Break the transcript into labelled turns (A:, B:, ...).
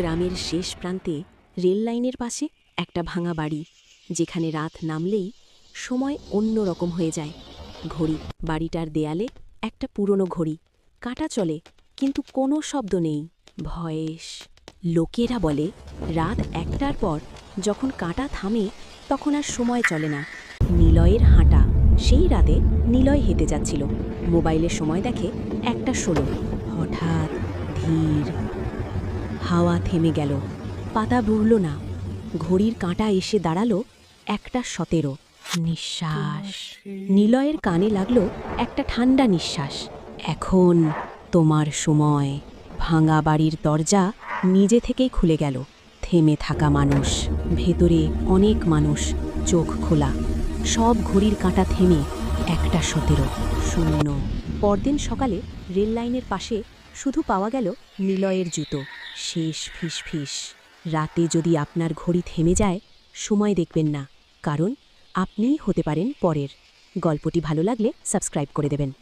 A: গ্রামের শেষ প্রান্তে রেল লাইনের পাশে একটা ভাঙা বাড়ি, যেখানে রাত নামলেই সময় অন্য রকম হয়ে যায়। ঘড়ি, বাড়িটার দেয়ালে একটা পুরনো ঘড়ি, কাটা চলে, কিন্তু কোনো শব্দ নেই, ভয়েস। লোকেরা বলে, রাত একটার পর যখন কাঁটা থামে, তখন আর সময় চলে না। নিলয়ের হাঁটা, সেই রাতে নিলয় হেঁটে যাচ্ছিল। মোবাইলে সময় দেখে একটা ষোলো। হঠাৎ ধীর হাওয়া থেমে গেল। পাতা বুড়ল না। ঘড়ির কাঁটা এসে দাঁড়াল একটা সতেরো। নিঃশ্বাস। নিলয়ের কানে লাগল একটা ঠান্ডা নিঃশ্বাস। এখন তোমার সময়। ভাঙা বাড়ির দরজা নিজে থেকেই খুলে গেল। থেমে থাকা মানুষ। ভেতরে অনেক মানুষ। চোখ খোলা। সব ঘড়ির কাঁটা থেমে একটা সতেরো। শূন্য। পরদিন সকালে রেল লাইনের পাশে শুধু পাওয়া গেল নিলয়ের জুতো। শেষ ফিস ফিস। রাতে যদি আপনার ঘড়ি থেমে যায়, সময় দেখবেন না, কারণ আপনিই হতে পারেন পরের। গল্পটি ভালো লাগলে সাবস্ক্রাইব করে দেবেন।